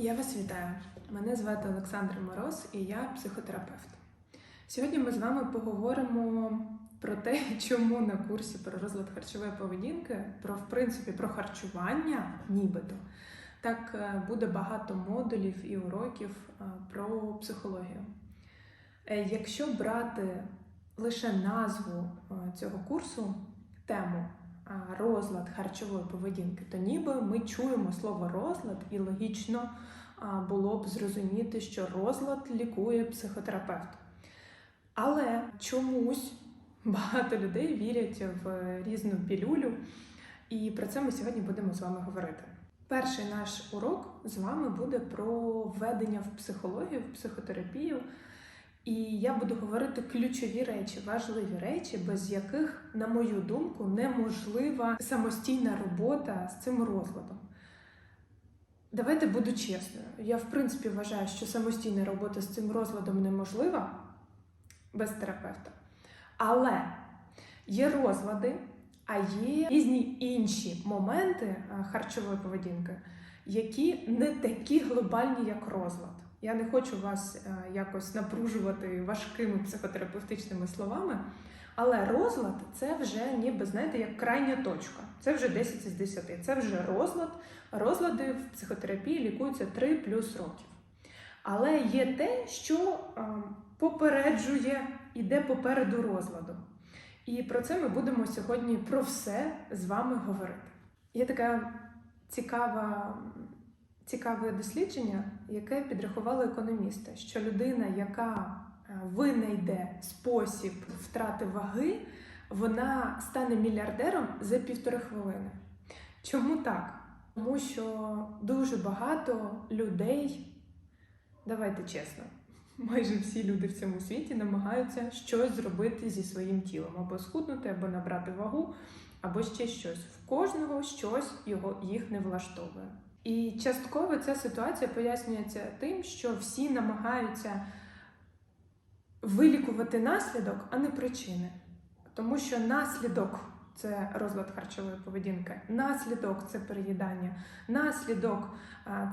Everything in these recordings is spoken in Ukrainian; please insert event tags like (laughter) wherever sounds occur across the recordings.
Я вас вітаю. Мене звати Олександр Мороз і я психотерапевт. Сьогодні ми з вами поговоримо про те, (laughs) чому на курсі про розлад харчової поведінки, про в принципі про харчування, нібито, так е, буде багато модулів і уроків е, про психологію. Е, Якщо брати лише назву цього курсу, тему розлад харчової поведінки, то ніби ми чуємо слово розлад, і логічно було б зрозуміти, що розлад лікує психотерапевт. Але чомусь багато людей вірять в різну пілюлю, і про це ми сьогодні будемо з вами говорити. Перший наш урок з вами буде про введення в психологію, в психотерапію. І я буду говорити ключові речі, важливі речі, без яких, на мою думку, неможлива самостійна робота з цим розладом. Давайте буду чесною. Я, в принципі, вважаю, що самостійна робота з цим розладом неможлива без терапевта. Але є розлади, а є різні інші моменти харчової поведінки, які не такі глобальні, як розлад. Я не хочу вас е, якось напружувати важкими психотерапевтичними словами, але розлад це вже ніби знаєте, як крайня точка. Це вже 10 із 10. Це вже розлад. Розлади в психотерапії лікуються 3 плюс років. Але є те, що е, попереджує, іде попереду розладу. І про це ми будемо сьогодні про все з вами говорити. Є така цікава цікаве дослідження, яке підрахували економісти, що людина, яка е, винайде спосіб втрати ваги, вона стане мільярдером за півтори хвилини. Чому так? Тому що дуже багато людей, давайте чесно, майже всі люди в цьому світі намагаються щось зробити зі своїм тілом, або схуднути, або набрати вагу, або ще щось. В кожного щось його їх не влаштовує. І частково ця ситуація пояснюється тим, що всі намагаються вилікувати наслідок, а не причини. Тому що наслідок це розлад харчової поведінки, наслідок це переїдання, наслідок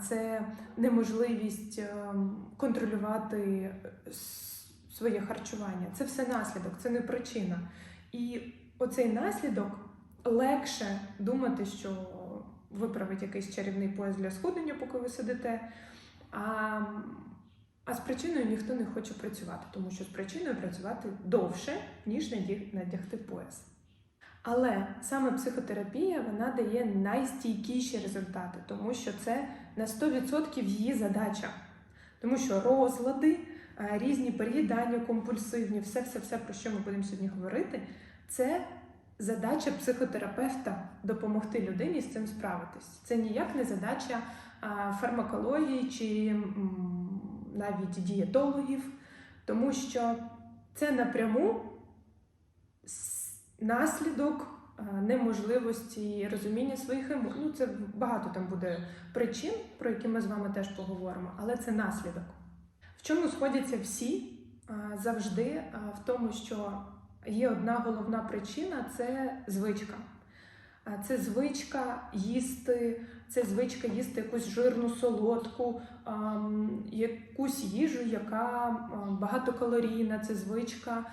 це неможливість ем, контролювати своє харчування. Це все наслідок, це не причина. І оцей наслідок легше думати, що виправить якийсь чарівний пояс для схуднення, поки ви сидите. А, а з причиною ніхто не хоче працювати, тому що з причиною працювати довше, ніж надягти пояс. Але саме психотерапія вона дає найстійкіші результати, тому що це на 100% її задача. Тому що розлади, різні переїдання, компульсивні, все-все-все, про що ми будемо сьогодні говорити, це задача психотерапевта допомогти людині з цим справитись. Це ніяк не задача фармакології чи навіть дієтологів, тому що це напряму наслідок неможливості розуміння своїх емоцій. Ну, це багато там буде причин, про які ми з вами теж поговоримо, але це наслідок. В чому сходяться всі завжди в тому, що є одна головна причина це звичка. Це звичка їсти, це звичка їсти якусь жирну солодку, якусь їжу, яка багатокалорійна, це звичка.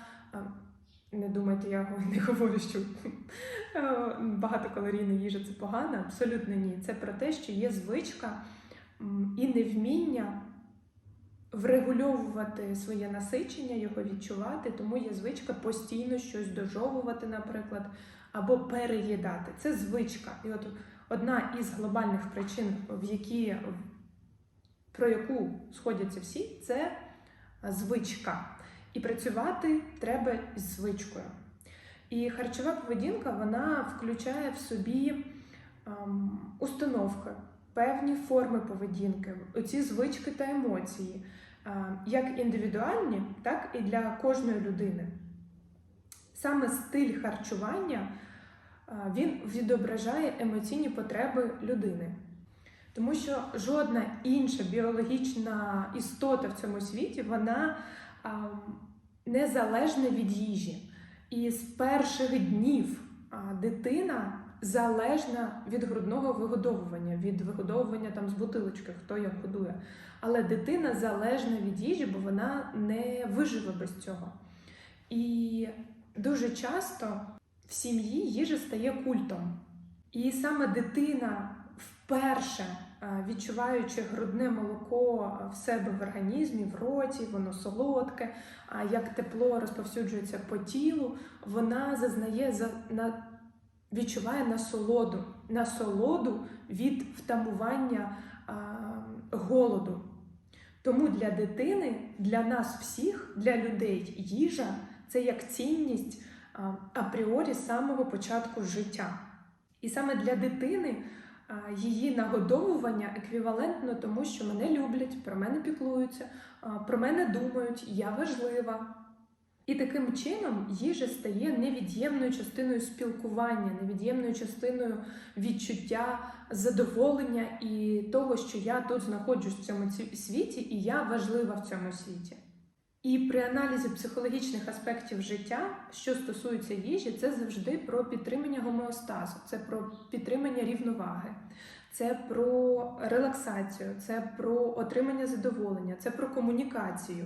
Не думайте, я (laughs) не говорю, що е, багатокалорійна їжа це погано. Абсолютно ні. Це про те, що є звичка і невміння врегульовувати своє насичення, його відчувати, тому є звичка постійно щось дожовувати, наприклад, або переїдати. Це звичка. І от одна із глобальних причин, в які, про яку сходяться всі, це звичка. І працювати треба з звичкою. І харчова поведінка вона включає в собі ем, установки, певні форми поведінки, оці звички та емоції, як індивідуальні, так і для кожної людини. Саме стиль харчування він відображає емоційні потреби людини. Тому що жодна інша біологічна істота в цьому світі вона ем, незалежна від їжі. І з перших днів дитина залежна від грудного вигодовування, від вигодовування там з бутилочки, хто як годує. Але дитина залежна від їжі, бо вона не виживе без цього. І дуже часто в сім'ї їжа стає культом. І саме дитина вперше відчуваючи грудне молоко в себе в організмі, в роті, воно солодке, як тепло розповсюджується по тілу, вона зазнає за на відчуває насолоду, насолоду від втамування а, голоду. Тому для дитини, для нас всіх, для людей, їжа це як цінність апріорі самого початку життя. І саме для дитини її нагодовування еквівалентно тому, що мене люблять, про мене піклуються, про мене думають, я важлива. І таким чином їжа стає невід'ємною частиною спілкування, невід'ємною частиною відчуття задоволення і того, що я тут знаходжусь в цьому світі, і я важлива в цьому світі. І при аналізі психологічних аспектів життя, що стосується їжі, це завжди про підтримання гомеостазу, це про підтримання рівноваги, це про релаксацію, це про отримання задоволення, це про комунікацію,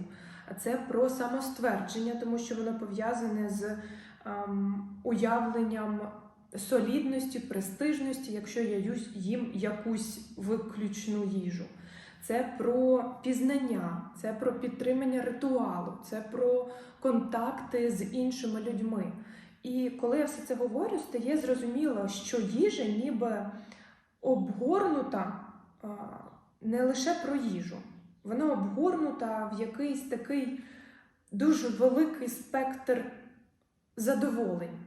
це про самоствердження, тому що воно пов'язане з ем, уявленням солідності, престижності, якщо я їм якусь виключну їжу. Це про пізнання, це про підтримання ритуалу, це про контакти з іншими людьми. І коли я все це говорю, стає зрозуміло, що їжа ніби обгорнута не лише про їжу, вона обгорнута в якийсь такий дуже великий спектр задоволень.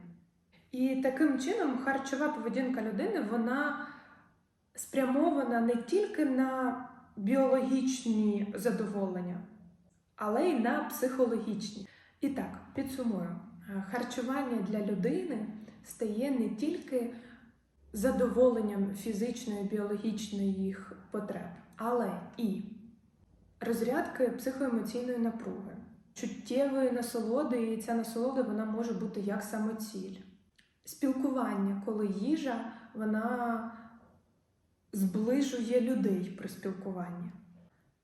І таким чином харчова поведінка людини вона спрямована не тільки на біологічні задоволення, але й на психологічні. І так, підсумую, харчування для людини стає не тільки задоволенням фізичної, біологічної їх потреб, але і розрядки психоемоційної напруги, чуттєвої насолоди, і ця насолода вона може бути як самоціль. Спілкування, коли їжа вона зближує людей при спілкуванні.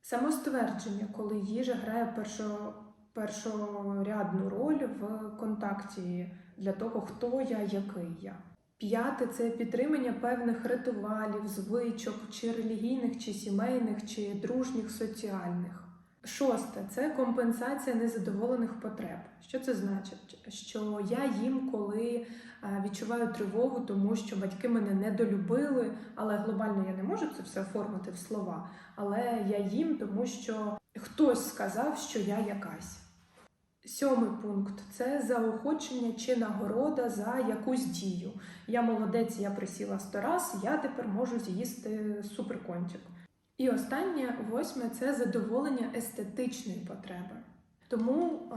Самоствердження, коли їжа грає першо, першорядну роль в контакті для того, хто я, який я. П'яте це підтримання певних ритуалів, звичок, чи релігійних, чи сімейних, чи дружніх, соціальних. Шосте це компенсація незадоволених потреб. Що це значить? Що я їм, коли е, відчуваю тривогу, тому що батьки мене недолюбили, але глобально я не можу це все оформити в слова. Але я їм, тому що хтось сказав, що я якась. Сьомий пункт це заохочення чи нагорода за якусь дію. Я молодець, я присіла сто раз, я тепер можу з'їсти суперкончик. І останнє, восьме це задоволення естетичної потреби. Тому а,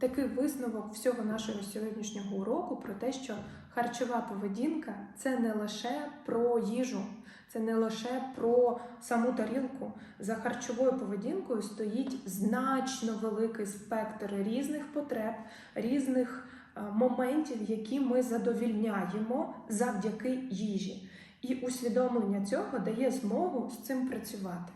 такий висновок всього нашого сьогоднішнього уроку про те, що харчова поведінка це не лише про їжу, це не лише про саму тарілку. За харчовою поведінкою стоїть значно великий спектр різних потреб, різних а, моментів, які ми задовільняємо завдяки їжі. І усвідомлення цього дає змогу з цим працювати.